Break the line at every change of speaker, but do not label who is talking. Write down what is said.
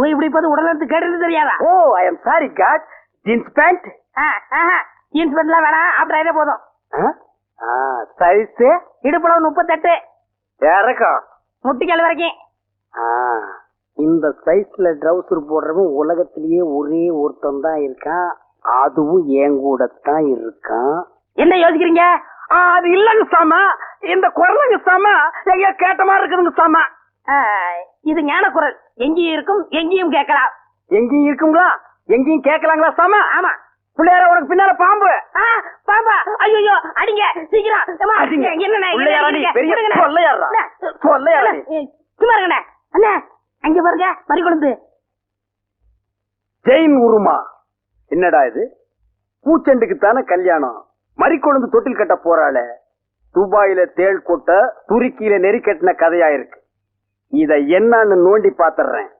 உங்க இப்படி இப்போது உடலெடுத்து கேட்டது தெரியாதா?
Oh I am sorry God jeans pant
jeans பேண்ட்லாம் வேணாம். இதே போதும்.
சைஸ்
இடுப்புல முப்பத்தெட்டு.
இறக்கம்.
முட்டிக்கால் வரைக்கும்.
இந்த சைஸ்ல ட்ரவுசர் போடுறவன் உலகத்திலேயே ஒரே ஒருத்தன் தான் இருக்கான். அதுவும் என் கூட தான் இருக்கான்.
என்ன யோசிக்கிறீங்க?
அது இல்லங்க சாமா. இந்த குரலுங்க சாமா. எங்கேயோ கேட்ட மாதிரி இருக்குதுங்க சாமா.
இது ஞான குரல் எங்கேயும் இருக்கும் எங்கேயும் கேட்கலாம்.
எங்கேயும் இருக்குங்களா? எங்கேயும் கேட்கலாங்களா சாமா?
ஆமா.
பிள்ளையார உனக்கு பின்னால பாம்பு.
ஆ, பாப்பா ஐயோ அடிங்க சீக்கிரம். சும்மா இருங்கண்ணே. அண்ணே அங்க பாருங்க மறி கொழுந்து
ஜெயின் உருமா. என்னடா இது? பூச்செண்டுக்கு தானே கல்யாணம். மறிக்கொழுந்து தொட்டில் கட்ட போறாளே. துபாயில தேள் கொட்ட துருக்கியில நெறி கட்டின கதையா இருக்கு. இத என்னன்னு நோண்டி பாத்துறேன்.